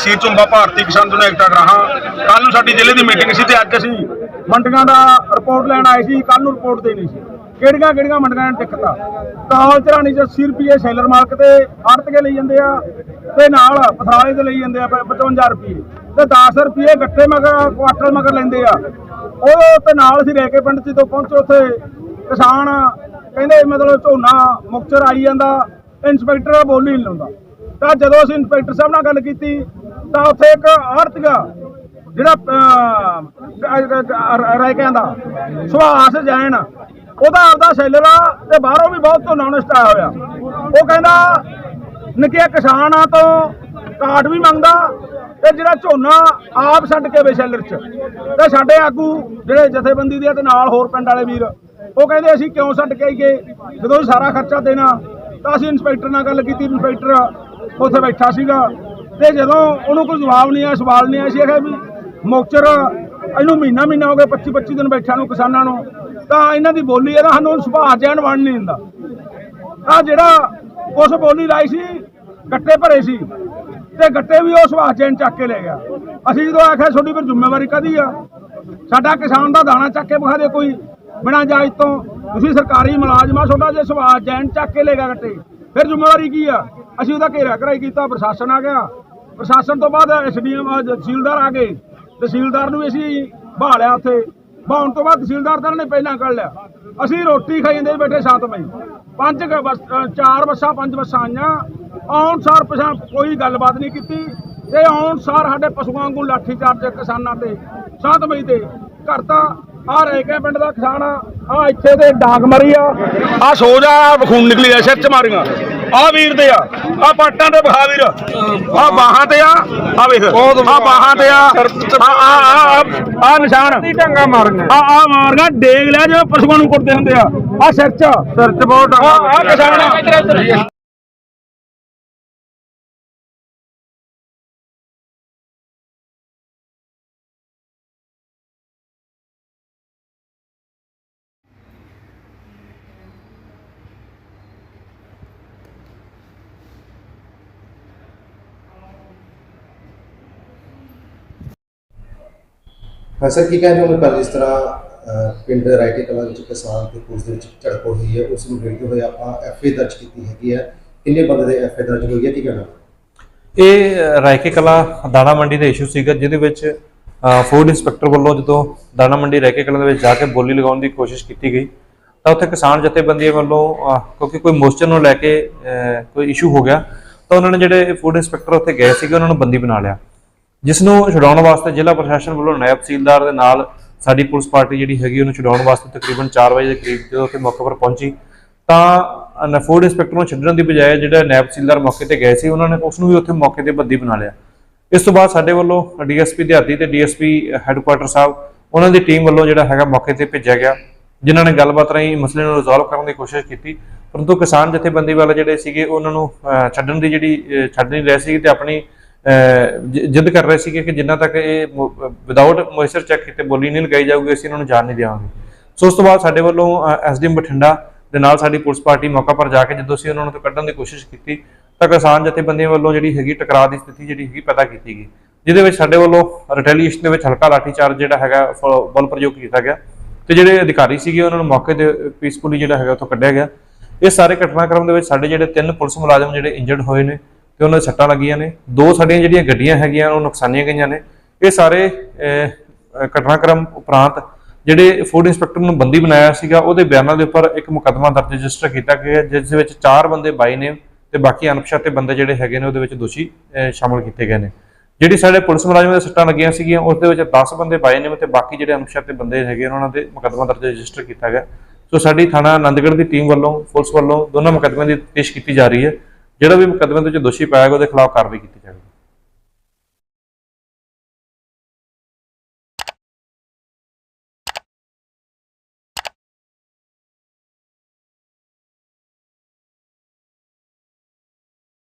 ਜਗਸੀਰ ਝੁੰਬਾ ਭਾਰਤੀ ਕਿਸਾਨ ਦੁਨੀਆ ਏਕਤਾ ਗਰਾਹਾਂ। ਕੱਲ ਨੂੰ ਸਾਡੀ ਜ਼ਿਲ੍ਹੇ ਦੀ ਮੀਟਿੰਗ ਸੀ ਤੇ ਅੱਜ ਅਸੀਂ ਮੰਡੀਆਂ ਦਾ ਰਿਪੋਰਟ ਲੈਣ ਆਏ ਸੀ ਕੱਲ ਨੂੰ ਰਿਪੋਰਟ ਦੇਣੀ ਸੀ। ਕਿਹੜੀਆਂ ਕਿਹੜੀਆਂ ਮੰਡੀਆਂ ਨੇ ਦਿੱਕਤਾਂ? ਕਾਲ ਚਰਾਣੀ ਚ 80 ਰੁਪਏ ਸੈਲਰ ਮਾਲਕ ਤੇ ਆੜਤਕੇ ਲਈ ਜਾਂਦੇ ਆ, ਤੇ ਨਾਲ ਪਥਰਾਲੇ ਤੇ ਲਈ ਜਾਂਦੇ ਆ 55 ਰੁਪਏ। ਤੇ 10 ਰੁਪਏ ਗੱਟੇ ਮਗਰ, ਕੁਆਟਰ ਮਗਰ ਲੈਂਦੇ ਆ। ਉਹ ਤੇ ਨਾਲ ਅਸੀਂ ਰਹਿ ਕੇ ਪਿੰਡ ਚ ਜਦੋਂ ਪਹੁੰਚੇ ਉੱਥੇ, ਕਿਸਾਨ ਕਹਿੰਦੇ ਮਤਲਬ ਝੋਨਾ ਮੁਕਚਰ ਆਈ ਜਾਂਦਾ ਇੰਸਪੈਕਟਰ ਬੋਲੀ ਨਹੀਂ ਲਾਉਂਦਾ। ਤਾਂ ਜਦੋਂ ਅਸੀਂ ਇੰਸਪੈਕਟਰ ਸਾਹਿਬ ਨਾਲ ਗੱਲ ਕੀਤੀ ਤਾਂ ਉੱਥੇ ਇੱਕ ਆੜਤੀਆ ਜਿਹੜਾ ਰਹਿ ਕੇ ਆਂਦਾ ਸੁਹਾਸ ਜੈਨ। ਉਹਦਾ ਆਪਦਾ ਸੈਲਰ ਆ ਤੇ ਬਾਹਰੋਂ ਵੀ ਬਹੁਤ ਝੋਨਾ ਨਸ਼ਟ ਆਇਆ ਹੋਇਆ। ਉਹ ਕਹਿੰਦਾ ਨਿੱਕੇ ਕਿਸਾਨਾਂ ਤੋਂ ਕਾਟ ਵੀ ਮੰਗਦਾ ਤੇ ਜਿਹੜਾ ਝੋਨਾ ਆਪ ਛੱਡ ਕੇ ਵੇ ਸੈਲਰ 'ਚ। ਤੇ ਸਾਡੇ ਆਗੂ ਜਿਹੜੇ ਜਥੇਬੰਦੀ ਦੇ ਆ ਤੇ ਨਾਲ ਹੋਰ ਪਿੰਡ ਵਾਲੇ ਵੀਰ, ਉਹ ਕਹਿੰਦੇ, ਅਸੀਂ ਕਿਉਂ ਛੱਡ ਕੇ ਆਈਏ? ਜਦੋਂ ਸਾਰਾ ਖਰਚਾ ਦੇਣਾ, ਤਾਂ ਅਸੀਂ ਇੰਸਪੈਕਟਰ ਨਾਲ ਗੱਲ ਕੀਤੀ। ਇੰਸਪੈਕਟਰ ਉੱਥੇ ਬੈਠਾ ਸੀਗਾ। ਤੇ ਜਦੋਂ ਉਹਨੂੰ ਕੋਈ ਜਵਾਬ ਨਹੀਂ ਆਇਆ, ਸਵਾਲ ਨਹੀਂ ਆਇਆ ਸੀ ਆਖਿਆ ਵੀ ਮੋਕਚਰ ਇਹਨੂੰ ਮਹੀਨਾ ਮਹੀਨਾ ਹੋ ਗਿਆ 25 25 ਦਿਨ ਬੈਠਾ ਨੂੰ, ਕਿਸਾਨਾਂ ਨੂੰ। ਤਾਂ ਇਹਨਾਂ ਦੀ ਬੋਲੀ ਇਹਦਾ ਸਾਨੂੰ ਸੁਭਾਅ ਜੈਨ ਵਣ ਨਹੀਂ ਦਿੰਦਾ। ਆ ਜਿਹੜਾ ਉਸ ਬੋਲੀ ਲਾਈ ਸੀ, ਗੱਟੇ ਭਰੇ ਸੀ, ਤੇ ਗੱਟੇ ਵੀ ਉਹ ਸੁਭਾਅ ਚੈਨ ਚੱਕ ਕੇ ਲੈ ਗਿਆ। ਅਸੀਂ ਜਦੋਂ ਆਖਿਆ, ਤੁਹਾਡੀ ਫਿਰ ਜ਼ਿੰਮੇਵਾਰੀ ਕਦੀ ਆ? ਸਾਡਾ ਕਿਸਾਨ ਦਾ ਦਾਣਾ ਚੱਕ ਕੇ ਵਿਖਾ ਦੇ ਕੋਈ, ਬਿਨਾਂ ਜਾਇਜ਼ ਤੋਂ। ਤੁਸੀਂ ਸਰਕਾਰੀ ਮੁਲਾਜ਼ਮ ਆ, ਤੁਹਾਡਾ ਜੇ ਸੁਭਾਅ ਚੈਨ ਚੱਕ ਕੇ ਲੈ ਗਿਆ ਗੱਟੇ, ਫਿਰ ਜ਼ਿੰਮੇਵਾਰੀ ਕੀ ਆ? ਅਸੀਂ ਉਹਦਾ ਘੇਰਾ ਘਰਾਈ ਕੀਤਾ, ਪ੍ਰਸ਼ਾਸਨ ਆ ਗਿਆ। ਪ੍ਰਸ਼ਾਸਨ ਤੋਂ ਬਾਅਦ ਐਸਡੀਐਮ ਤਹਿਸੀਲਦਾਰ ਆ ਗਏ ਤਹਿਸੀਲਦਾਰ ਨੂੰ ਵੀ ਅਸੀਂ ਬਹਾਲਿਆ ਉੱਥੇ। ਬਹਾਉਣ ਤੋਂ ਬਾਅਦ ਤਹਿਸੀਲਦਾਰ ਤਾਂ ਨੇ ਪਹਿਲਾਂ ਕੱਢ ਲਿਆ। ਅਸੀਂ ਰੋਟੀ ਖਾਈ ਜਾਂਦੇ ਬੈਠੇ 7 ਵਜੇ ਪੰਜ ਚਾਰ ਬੱਸਾਂ, ਪੰਜ ਬੱਸਾਂ ਆਈਆਂ। ਆਉਣ ਸਾਰ ਪਛਾਣ ਕੋਈ ਗੱਲਬਾਤ ਨਹੀਂ ਕੀਤੀ। ਤੇ ਆਉਣ ਸਾਰ ਸਾਡੇ ਪਸ਼ੂਆਂ ਵਾਂਗੂ ਲਾਠੀ ਚਾਰਜ ਕਿਸਾਨਾਂ ਤੇ 7 ਵਜੇ ਤੇ। ਘਰ ਤਾਂ ਆ ਰਹਿ ਕੇ ਪਿੰਡ ਦਾ ਕਿਸਾਨ। ਆ ਆਹ ਇੱਥੇ ਤੇ ਡਾਂਗ ਮਰੀ ਆ। ਆ ਸੋਜ ਆ ਖੂਨ ਨਿਕਲੀ ਆ, ਸਿਰ ਚ ਮਾਰੀਆਂ। ਆ ਵੀਰ ਦੇ ਆ। ਆ ਪਾਟਾਂ ਤੇ ਬਖਾ ਵੀਰ। ਆ ਬਾਹਾਂ ਤੇ ਆ। ਆ ਵੇਖ। ਆ ਬਾਹਾਂ। ਤੇ ਆ। ਆ ਆ ਆ ਨਿਸ਼ਾਨ। ਢੰਗਾ ਮਾਰੀਆਂ ਆ ਆ ਮਾਰੀਆਂ ਡੇਗ ਲਿਆ ਜਿਵੇਂ ਪਸ਼ੂਆਂ ਨੂੰ ਕੁੱਟਦੇ ਹੁੰਦੇ ਆ। ਆ ਸਿਰ ਚ। ਸਿਰ ਚ ਬਹੁਤ ਆ ਆ ਨਿਸ਼ਾਨ ਹਾਂ ਸਰ, ਕੀ ਕਹਿ ਹੋ ਕੱਲ ਜਿਸ ਤਰ੍ਹਾਂ ਪਿੰਡ ਰਾਈਟੇ ਕਲਾਂ ਵਿੱਚ ਕਿਸਾਨ ਤੇ ਪੁਲਿਸ ਦੇ ਵਿੱਚ ਝੜਪ ਹੋਈ ਹੈ, ਉਸ ਨੂੰ ਦੇਖਦੇ ਹੋਏ ਆਪਾਂ ਐਫਏ ਦਰਜ ਕੀਤੀ ਹੈਗੀ ਹੈ। ਕਿੰਨੇ ਬੰਦੇ ਦੇ ਐਫਏ ਦਰਜ ਹੋਈ ਹੈ, ਕੀ ਕਹਿਣਾ? ਇਹ ਰਾਇਕੇ ਕਲਾ ਦਾਣਾ ਮੰਡੀ ਦਾ ਇਸ਼ੂ ਸੀਗਾ, ਜਿਹਦੇ ਵਿੱਚ ਫੂਡ ਇੰਸਪੈਕਟਰ ਵੱਲੋਂ ਜਦੋਂ ਦਾਣਾ ਮੰਡੀ ਰਾਇਕੇ ਕਲਾਂ ਦੇ ਵਿੱਚ ਜਾ ਕੇ ਬੋਲੀ ਲਗਾਉਣ ਦੀ ਕੋਸ਼ਿਸ਼ ਕੀਤੀ ਗਈ, ਤਾਂ ਉੱਥੇ ਕਿਸਾਨ ਜਥੇਬੰਦੀਆਂ ਵੱਲੋਂ ਕਿਉਂਕਿ ਕੋਈ ਮੋਸਚਰ ਨੂੰ ਲੈ ਕੇ ਕੋਈ ਇਸ਼ੂ ਹੋ ਗਿਆ, ਤਾਂ ਉਹਨਾਂ ਨੇ ਜਿਹੜੇ ਫੂਡ ਇੰਸਪੈਕਟਰ ਉੱਥੇ ਗਏ ਸੀਗੇ, ਉਹਨਾਂ ਨੂੰ ਬੰਦੀ ਬਣਾ ਲਿਆ। ਜਿਸ ਨੂੰ ਛੁਡਾਉਣ ਵਾਸਤੇ ਜ਼ਿਲ੍ਹਾ ਪ੍ਰਸ਼ਾਸਨ ਵੱਲੋਂ ਨਾਇਬ ਤਹਿਸੀਲਦਾਰ ਦੇ ਨਾਲ ਸਾਡੀ ਪੁਲਿਸ ਪਾਰਟੀ ਜਿਹੜੀ ਹੈਗੀ ਉਹਨੂੰ ਛੁਡਾਉਣ ਵਾਸਤੇ ਤਕਰੀਬਨ 4 ਵਜੇ ਦੇ ਕਰੀਬ ਜਦੋਂ ਉੱਥੇ ਮੌਕੇ ਪਰ ਪਹੁੰਚੀ ਤਾਂ ਫੂਡ ਇੰਸਪੈਕਟਰ ਨੂੰ ਛੱਡਣ ਦੀ ਬਜਾਏ ਜਿਹੜਾ ਨਾਇਬ ਤਹਿਸੀਲਦਾਰ ਮੌਕੇ ਤੇ ਗਏ ਸੀ ਉਹਨਾਂ ਨੇ ਉਸ ਨੂੰ ਵੀ ਉੱਥੇ ਮੌਕੇ ਤੇ ਬੰਦੀ ਬਣਾ ਲਿਆ। ਇਸ ਤੋਂ ਬਾਅਦ ਸਾਡੇ ਵੱਲੋਂ ਡੀਐਸਪੀ ਦਿਹਾਤੀ ਤੇ ਡੀਐਸਪੀ ਹੈੱਡਕੁਆਟਰ ਸਾਹਿਬ ਉਹਨਾਂ ਦੀ ਟੀਮ ਵੱਲੋਂ ਜਿਹੜਾ ਹੈਗਾ ਮੌਕੇ ਤੇ ਭੇਜਿਆ ਗਿਆ ਜਿਨ੍ਹਾਂ ਨੇ ਗੱਲਬਾਤ ਰਾਹੀਂ ਮਸਲੇ ਨੂੰ ਰਿਜ਼ੋਲਵ ਕਰਨ ਦੀ ਕੋਸ਼ਿਸ਼ ਕੀਤੀ। ਪਰੰਤੂ ਕਿਸਾਨ ਜਥੇਬੰਦੀ ਵਾਲੇ ਜਿਹੜੇ ਸੀਗੇ ਉਹਨਾਂ ਨੂੰ ਛੱਡਣ ਦੀ ਜਿਹੜੀ ਅਹ, ਛੱਡ ਨਹੀਂ ਰਹੇ ਸੀ ਤੇ ਆਪਣੀ ਜਿੱਦ ਕਰ ਰਹੇ ਸੀਗੇ ਕਿ ਜਿੰਨਾ ਤੱਕ ਇਹ ਵਿਦਆਊਟ ਮੋਇਸਚਰ ਚੈੱਕ ਕੀਤੇ ਬੋਲੀ ਨਹੀਂ ਲਗਾਈ ਜਾਊਗੀ, ਅਸੀਂ ਇਹਨਾਂ ਨੂੰ ਜਾਣ ਨਹੀਂ ਦੇਵਾਂਗੇ। ਸੋ ਉਸ ਤੋਂ ਬਾਅਦ ਸਾਡੇ ਵੱਲੋਂ ਐਸਡੀਐਮ ਬਠਿੰਡਾ ਦੇ ਨਾਲ ਸਾਡੀ ਪੁਲਿਸ ਪਾਰਟੀ ਮੌਕਾ ਪਰ ਜਾ ਕੇ ਜਦੋਂ ਅਸੀਂ ਉਹਨਾਂ ਨੂੰ ਤੋਂ ਕੱਢਣ ਦੀ ਕੋਸ਼ਿਸ਼ ਕੀਤੀ, ਤਾਂ ਕਿਸਾਨ ਜਥੇਬੰਦੀਆਂ ਵੱਲੋਂ ਜਿਹੜੀ ਹੈਗੀ ਟਕਰਾਅ ਦੀ ਸਥਿਤੀ ਜਿਹੜੀ ਹੈਗੀ ਪੈਦਾ ਕੀਤੀ ਗਈ। ਜਿਹਦੇ ਵਿੱਚ ਸਾਡੇ ਵੱਲੋਂ ਰਿਟੈਲੀਏਸ਼ਨ ਦੇ ਵਿੱਚ ਹਲਕਾ ਲਾਠੀਚਾਰਜ ਜਿਹੜਾ ਹੈਗਾ, ਫ- ਬਲ ਪ੍ਰਯੋਗ ਕੀਤਾ ਗਿਆ ਤੇ ਜਿਹੜੇ ਅਧਿਕਾਰੀ ਸੀਗੇ ਉਹਨਾਂ ਨੂੰ ਮੌਕੇ ਤੇ ਪੀਸਫੁਲੀ ਜਿਹੜਾ ਹੈਗਾ ਉੱਥੋਂ ਕੱਢਿਆ ਗਿਆ। ਇਹ ਸਾਰੇ ਘਟਨਾਕ੍ਰਮ ਦੇ ਵਿੱਚ ਸਾਡੇ ਜਿਹੜੇ ਤਿੰਨ ਪੁਲਿਸ ਮੁਲਾਜ਼ਮ ਜਿਹੜੇ ਇੰਜਰਡ ਹੋਏ ਨੇ ਤੇ ਉਹਨਾਂ ਦੇ ਸੱਟਾਂ ਲੱਗੀਆਂ ਨੇ। ਦੋ ਸਾਡੀਆਂ ਜਿਹੜੀਆਂ ਗੱਡੀਆਂ ਹੈਗੀਆਂ ਉਹ ਨੁਕਸਾਨੀਆਂ ਗਈਆਂ ਨੇ। ਇਹ ਸਾਰੇ ਘਟਨਾਕ੍ਰਮ ਉਪਰੰਤ ਜਿਹੜੇ ਫੂਡ ਇੰਸਪੈਕਟਰ ਨੂੰ ਬੰਦੀ ਬਣਾਇਆ ਸੀਗਾ ਉਹਦੇ ਬਿਆਨਾਂ ਦੇ ਉੱਪਰ ਇੱਕ ਮੁਕੱਦਮਾ ਦਰਜ ਰਜਿਸਟਰ ਕੀਤਾ ਗਿਆ ਜਿਸ ਦੇ ਵਿੱਚ ਚਾਰ ਬੰਦੇ ਬਾਈ ਨੇ ਤੇ ਬਾਕੀ ਅਣਪਛਾਤੇ ਬੰਦੇ ਜਿਹੜੇ ਹੈਗੇ ਨੇ ਉਹਦੇ ਵਿੱਚ ਦੋਸ਼ੀ ਅਹ, ਸ਼ਾਮਲ ਕੀਤੇ ਗਏ ਨੇ। ਜਿਹੜੀ ਸਾਡੇ ਪੁਲਿਸ ਮੁਲਾਜ਼ਮਾਂ ਦੇ ਸੱਟਾਂ ਲੱਗੀਆਂ ਸੀਗੀਆਂ ਉਸ ਦੇ ਵਿੱਚ 10 ਬੰਦੇ ਬਾਈ ਨੇ ਤੇ ਬਾਕੀ ਜਿਹੜੇ ਅਣਪਛਾਤੇ ਬੰਦੇ ਹੈਗੇ ਨੇ ਉਹਨਾਂ ਦੇ ਮੁਕੱਦਮਾ ਦਰਜ ਰਜਿਸਟਰ ਕੀਤਾ ਗਿਆ। ਸੋ ਸਾਡੀ ਥਾਣਾ ਆਨੰਦਗੜ੍ਹ ਦੀ ਟੀਮ ਵੱਲੋਂ ਪੁਲਿਸ ਵੱਲੋਂ ਦੋਨਾਂ ਮੁਕੱਦਮਿਆਂ ਦੀ ਪੇਸ਼ ਕੀਤੀ ਜਾ ਰਹੀ ਹੈ। ਜਿਹੜਾ ਵੀ ਮੁਕੱਦਮੇ ਦੇ ਵਿੱਚ ਦੋਸ਼ੀ ਪਾਇਆ ਗਿਆ ਉਹਦੇ ਖਿਲਾਫ ਕਾਰਵਾਈ ਕੀਤੀ ਜਾਵੇਗੀ।